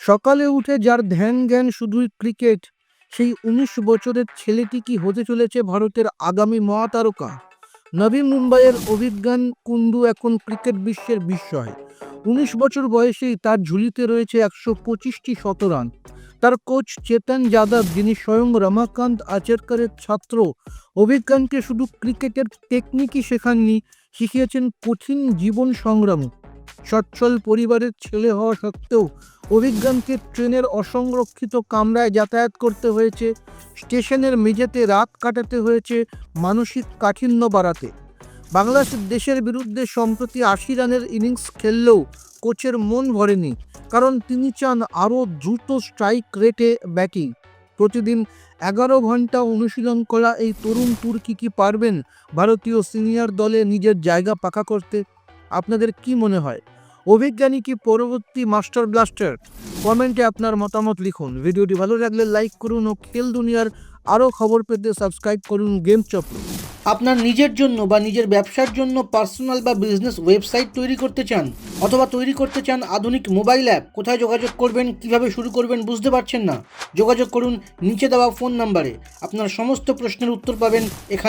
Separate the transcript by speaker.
Speaker 1: সকালে উঠে যার ধ্যান জ্ঞান শুধুই ক্রিকেট, সেই উনিশ বছরের ছেলেটি কি হতে চলেছে ভারতের আগামী মহাতারকা? নবী মুম্বাইয়ের অভিজ্ঞান কুন্ডু এখন ক্রিকেট বিশ্বের বিস্ময়। উনিশ বছর বয়সেই তার ঝুলিতে রয়েছে একশো পঁচিশটি শতরান তার কোচ চেতন যাদব, যিনি স্বয়ং রমাকান্ত আচেরকরের ছাত্র, অভিজ্ঞানকে শুধু ক্রিকেটের টেকনিকই শেখাননি, শিখিয়েছেন কঠিন জীবন সংগ্রাম সচ্ছল পরিবারের ছেলে হওয়া সত্ত্বেও অভিজ্ঞানকে ট্রেনের অসংরক্ষিত কামরায় যাতায়াত করতে হয়েছে, স্টেশনের মেঝেতে রাত কাটাতে হয়েছে মানসিক কাঠিন্য বাড়াতে। বাংলাদেশ দেশের বিরুদ্ধে সম্প্রতি আশি রানের ইনিংস খেললেও কোচের মন ভরেনি, কারণ তিনি চান আরও দ্রুত স্ট্রাইক রেটে ব্যাটিং। প্রতিদিন এগারো ঘণ্টা অনুশীলন করা এই তরুণ তুর্কি কি পারবেন? ভারতীয় সিনিয়র দলে নিজের জায়গা পাকা করতে আপনাদের কি মনে হয়? অভিজ্ঞানী কি পরবর্তী মাস্টার ব্লাস্টার? কমেন্টে আপনার মতামত লিখুন। ভিডিওটি ভালো লাগলে লাইক করুন ও খেল দুনিয়ার আরও খবর পেতে সাবস্ক্রাইব করুন গেম চক্র। আপনার নিজের জন্য বা নিজের ব্যবসার জন্য পার্সোনাল বা বিজনেস ওয়েবসাইট তৈরি করতে চান অথবা তৈরি করতে চান আধুনিক মোবাইল অ্যাপ, কোথায় যোগাযোগ করবেন, কীভাবে শুরু করবেন বুঝতে পারছেন না? যোগাযোগ করুন নিচে দেওয়া ফোন নাম্বারে। আপনার সমস্ত প্রশ্নের উত্তর পাবেন এখানে।